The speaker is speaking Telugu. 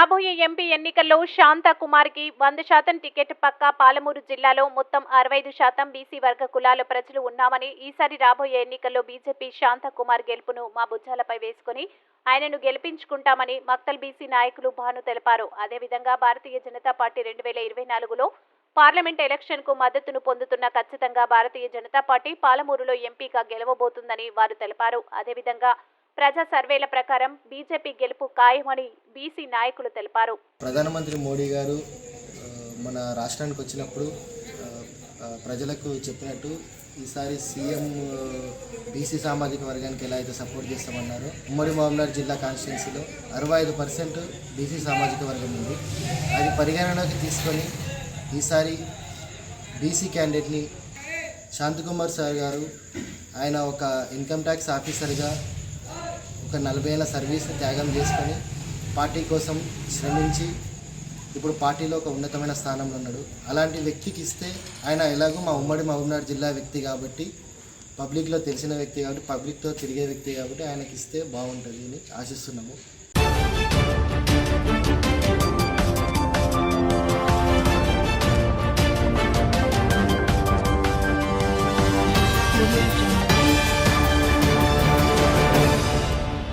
రాబోయే ఎంపీ ఎన్నికల్లో శాంత కుమార్కి వంద శాతం టికెట్ పక్కా. పాలమూరు జిల్లాలో మొత్తం అరవై ఐదు శాతం బీసీ వర్గ కులాల ప్రజలు ఉన్నామని ఈసారి రాబోయే ఎన్నికల్లో బీజేపీ శాంత కుమార్ గెలుపును మా భుజాలపై వేసుకుని ఆయనను గెలిపించుకుంటామని మక్తల్ బీసీ నాయకులు భాను తెలిపారు. అదేవిధంగా భారతీయ జనతా పార్టీ రెండు వేల ఇరవై నాలుగులో పార్లమెంట్ ఎలక్షన్కు మద్దతును పొందుతున్న ఖచ్చితంగా భారతీయ జనతా పార్టీ పాలమూరులో ఎంపీగా గెలవబోతుందని వారు తెలిపారు. అదేవిధంగా ప్రజా సర్వేల ప్రకారం బీజేపీ గెలుపు ఖాయమని బీసీ నాయకులు తెలిపారు. ప్రధానమంత్రి మోడీ గారు మన రాష్ట్రానికి వచ్చినప్పుడు ప్రజలకు చెప్పినట్టు ఈసారి సీఎం బీసీ సామాజిక వర్గానికి ఎలా అయితే సపోర్ట్ చేస్తామన్నారో. ఉమ్మడి మహబూబ్నగర్ జిల్లా కాన్స్టిట్యున్సీలో అరవై ఐదు పర్సెంట్ బీసీ సామాజిక వర్గం ఉంది. అది పరిగణనలోకి తీసుకొని ఈసారి బీసీ క్యాండిడేట్ని శాంతకుమార్ సార్ గారు ఆయన ఒక ఇన్కమ్ ట్యాక్స్ ఆఫీసర్గా ఒక నలభై ఏళ్ళ సర్వీస్ని త్యాగం చేసుకొని పార్టీ కోసం శ్రమించి ఇప్పుడు పార్టీలో ఒక ఉన్నతమైన స్థానంలో ఉన్నాడు. అలాంటి వ్యక్తికి ఇస్తే ఆయన ఎలాగో మా ఉమ్మడి మహబూబ్నగర్ జిల్లా వ్యక్తి కాబట్టి పబ్లిక్లో తెలిసిన వ్యక్తి కాబట్టి పబ్లిక్తో తిరిగే వ్యక్తి కాబట్టి ఆయనకి ఇస్తే బాగుంటుంది అని ఆశిస్తున్నాము.